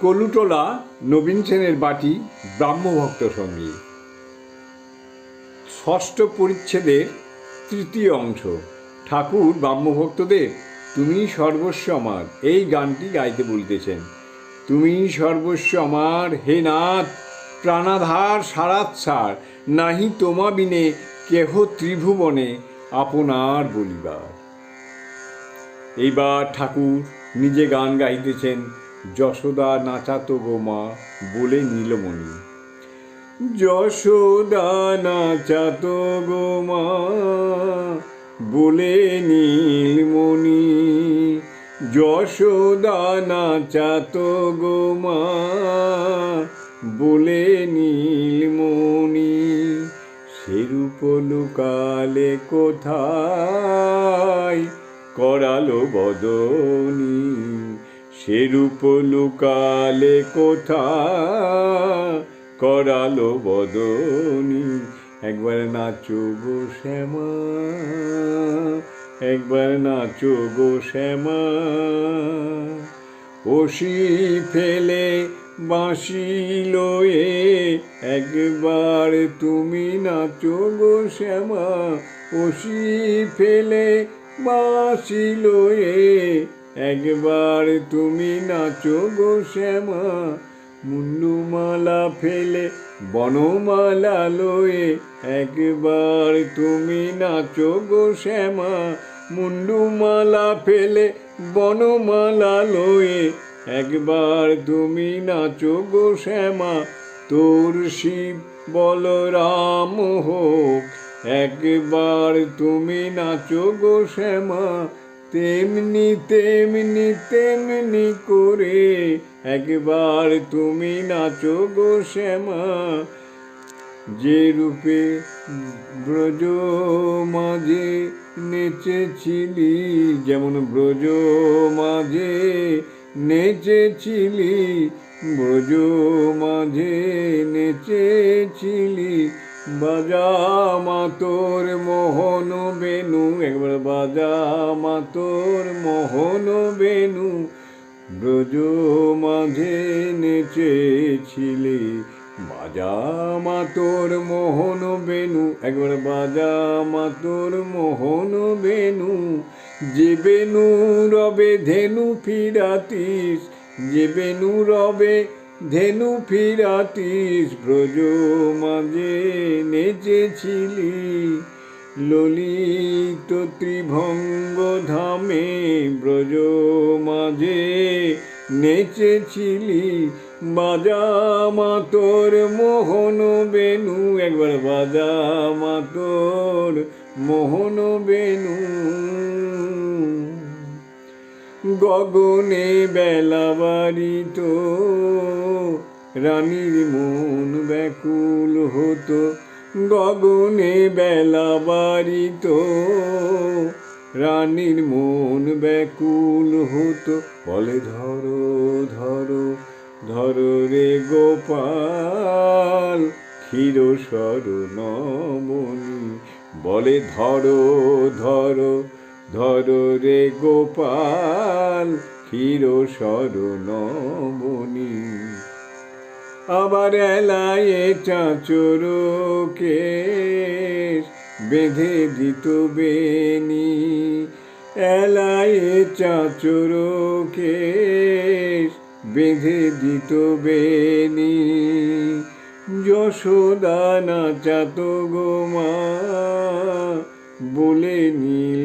কলুটোলা নবীন সেনের বাটি ব্রাহ্মভক্ত সঙ্গী। ষষ্ঠ পরিচ্ছেদের তৃতীয় অংশ। ঠাকুর, ব্রাহ্মভক্তদের তুমি সর্বস্ব আমার। এই গানটি গাইতে বলতেছেন। তুমি সর্বস্ব আমার। হে নাথ, প্রাণাধার সারাৎসার নাহি তোমা বিনে কেহ ত্রিভুবনে আপনার বলিবার। এইবার ঠাকুর নিজে গান গাইতেছেন। যশোদা নাচাতো গোমা বলে নীলমণি। যশোদা নাচাতো গোমা বলে নীলমণি। যশোদা নাচাতো গোমা বলে নীলমণি। সেরূপ লুকালে কোথায় করালো বদনি? সেরূপ লুকালে কোথা? করালো বদনি। একবার নাচো গো শ্যামা, একবার নাচো গো শ্যামা। ওসি ফেলে বাঁশি লয়ে, একবার তুমি নাচো গো শ্যামা। ওসি ফেলে বাঁশি লয়ে একবার তুমি নাচো গো শ্যামা মুন্ডুমালা ফেলে বনমালা লয়ে। একবার তুমি নাচো গো শ্যামা মুন্ডুমালা ফেলে বনমালা লয়ে। একবার তুমি নাচো গো শ্যামা, তোর শিব বলরাম হোক। একবার তুমি নাচো গো শ্যামা তেমনি তেমনি তেমনি করে একবার তুমি নাচো গো শ্যামা। যে রূপে ব্রজ মাঝে নেচেছিলি, যেমন ব্রজ মাঝে নেচেছিলি, ব্রজ মাঝে নেচেছিলি বাজা মাতোর মোহন বেনু, একবার বাজা মাতোর মোহন বেনু, ব্রজ মাঝে নেচেছিলি। বাজা মাতোর মোহন বেনু, একবার বাজা মাতোর মোহন বেনু যে বেনু রবে ধেনু ফিরাতিস যে বেনু রবে ধেনু ফিরাতিস ব্রজ মাঝে নেচেছিলি ললিত ত্রিভঙ্গ ধামে ব্রজ মাঝে নেচেছিলি বাজা মাতোর মোহন বেনু একবার বাজা মাতোর মোহন বেনু গগনে বেলা বাড়িত, রানীর মন ব্যাকুল হতো। গগনে বেলা বাড়িত, রানীর মন ব্যাকুল হতো। বলে, ধরো ধরো ধরো রে গোপাল, ক্ষীর নমনি। বলে, ধরো ধরো ধরো রে গোপাল ক্ষীর নমনি আবার এলায়ে চাঁচরকে বেঁধে দিত বেনি এলায়ে চাঁচরকে বেঁধে দিত বেনি যশোদা নাচাত গোমা বলে নীলমণি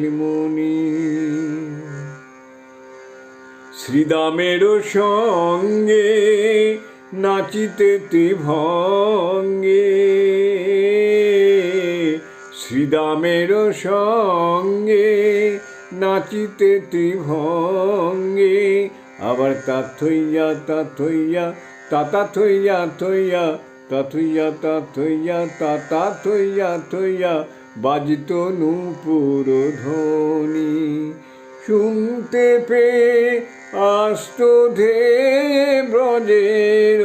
শ্রীদামের সঙ্গে নাচিতে ত্রিভঙ্গে। শ্রীদামেরও সঙ্গে নাচিতে ত্রিভঙ্গে। আবার তা থইয়া তাতা থইয়া থইয়া থইয়া, তা থইয়া তাতা থইয়া থইয়া বাজিত নূপুর ধ্বনি। শুনতে পেয়ে আস্ত ধে ব্রজের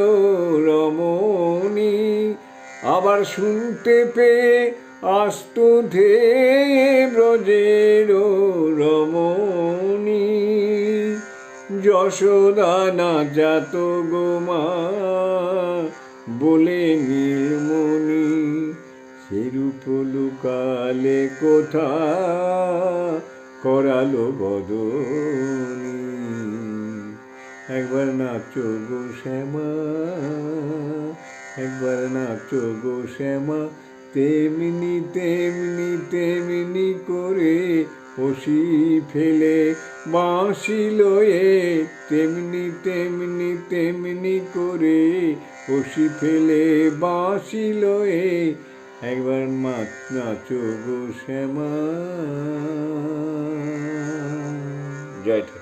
রমণী, আবার শুনতে পেয়ে আস্ত ধে ব্রজের রমণী। যশোদা নাচাত গো মা, বলে নীলমণি সেরূপ লুকালে কোথা করালো বদনি। একবার নাচো গো শ্যামা, একবার নাচো গো শ্যামা, তেমনি তেমনি তেমনি করে হসি ফেলে বাঁশি লয়ে তেমনি তেমনি তেমনি করে হসি ফেলে বাঁশি লয়ে একবার মাছ নাচো গো শ্যামা। জয় ঠাকুর।